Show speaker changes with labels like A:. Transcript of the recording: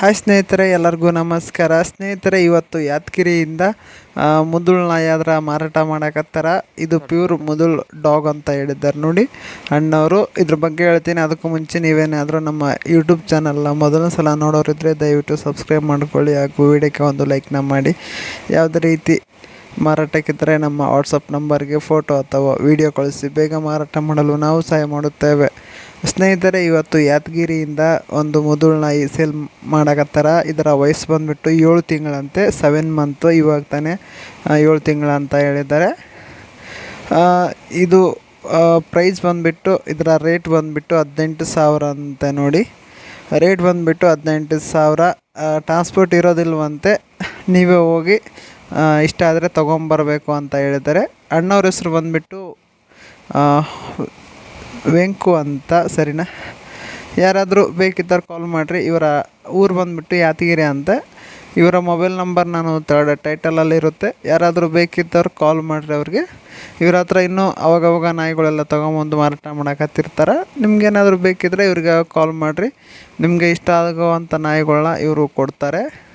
A: Hi ಸ್ನೇಹಿತರೆ, ಎಲ್ಲರಿಗೂ ನಮಸ್ಕಾರ. ಸ್ನೇಹಿತರೆ, ಇವತ್ತು ಯಾದಗಿರಿಯಿಂದ ಮುದುಳ್ನ ಮುದುಳ್ ನಾಯಿ ಆದ್ರೆ ಮಾರಾಟ ಮಾಡಕತ್ತಾರ. ಇದು ಪ್ಯೂರ್ ಮುದುಳ್ ಡಾಗ್ ಅಂತ ಹೇಳಿದ್ದಾರೆ ನೋಡಿ. ಅಣ್ಣವರು, ಇದ್ರ ಬಗ್ಗೆ ಹೇಳ್ತೀನಿ. ಅದಕ್ಕೂ ಮುಂಚೆ ನೀವೇನಾದರೂ ನಮ್ಮ ಯೂಟ್ಯೂಬ್ ಚಾನಲ್ನ ಮೊದಲ ಸಲ ನೋಡೋರಿದ್ರೆ ದಯವಿಟ್ಟು ಸಬ್ಸ್ಕ್ರೈಬ್ ಮಾಡ್ಕೊಳ್ಳಿ ಹಾಗೂ ವಿಡಿಯೋಕ್ಕೆ ಒಂದು ಲೈಕ್ನ ಮಾಡಿ. ಯಾವುದೇ ರೀತಿ ಮಾರಾಟಕ್ಕಿದ್ದರೆ ನಮ್ಮ ವಾಟ್ಸಪ್ ನಂಬರ್ಗೆ ಫೋಟೋ ಅಥವಾ ವಿಡಿಯೋ ಕಳಿಸಿ. ಬೇಗ ಮಾರಾಟ ಮಾಡಲು ನಾವು ಸಹಾಯ ಮಾಡುತ್ತೇವೆ. ಸ್ನೇಹಿತರೆ, ಇವತ್ತು ಯಾದಗಿರಿಯಿಂದ ಒಂದು ಮುದುಳ್ ಈ ಸೇಲ್ ಮಾಡಕತ್ತಾರ. ಇದರ ವಯಸ್ಸು ಬಂದುಬಿಟ್ಟು ಏಳು ತಿಂಗಳಂತೆ ಸೆವೆನ್ ಮಂತು ಇವಾಗ ತಾನೇ ಏಳು ತಿಂಗಳಂತ ಅಂತ ಹೇಳಿದ್ದಾರೆ. ಇದು ಪ್ರೈಸ್ ಬಂದುಬಿಟ್ಟು, ಇದರ ರೇಟ್ ಬಂದುಬಿಟ್ಟು ಹದಿನೆಂಟು ಸಾವಿರ ಅಂತೆ ನೋಡಿ. ರೇಟ್ ಬಂದುಬಿಟ್ಟು ಹದಿನೆಂಟು ಸಾವಿರ. ಟ್ರಾನ್ಸ್ಪೋರ್ಟ್ ಇರೋದಿಲ್ವಂತೆ, ನೀವೇ ಹೋಗಿ ಇಷ್ಟ ಆದರೆ ತೊಗೊಂಬರ್ಬೇಕು ಅಂತ ಹೇಳಿದ್ದಾರೆ. ಅಣ್ಣವ್ರ ಹೆಸ್ರು ಬಂದುಬಿಟ್ಟು ವೆಂಕು ಅಂತ, ಸರಿನಾ? ಯಾರಾದರೂ ಬೇಕಿದ್ದವ್ರು ಕಾಲ್ ಮಾಡಿರಿ. ಇವರ ಊರು ಬಂದುಬಿಟ್ಟು ಯಾತಗಿರಿ ಅಂತ. ಇವರ ಮೊಬೈಲ್ ನಂಬರ್ ನಾನು ತರ್ಡ್ ಟೈಟಲಲ್ಲಿ ಇರುತ್ತೆ. ಯಾರಾದರೂ ಬೇಕಿದ್ದವ್ರು ಕಾಲ್ ಮಾಡಿರಿ ಅವ್ರಿಗೆ. ಇವ್ರ ಹತ್ರ ಇನ್ನೂ ಅವಾಗವಾಗ ನಾಯಿಗಳೆಲ್ಲ ತೊಗೊಂಬಂದು ಮಾರಾಟ ಮಾಡಕತ್ತಿರ್ತಾರೆ. ನಿಮ್ಗೇನಾದರೂ ಬೇಕಿದ್ದರೆ ಇವ್ರಿಗೆ ಕಾಲ್ ಮಾಡಿರಿ. ನಿಮಗೆ ಇಷ್ಟ ಆಗುವಂಥ ನಾಯಿಗಳನ್ನ ಇವರು ಕೊಡ್ತಾರೆ.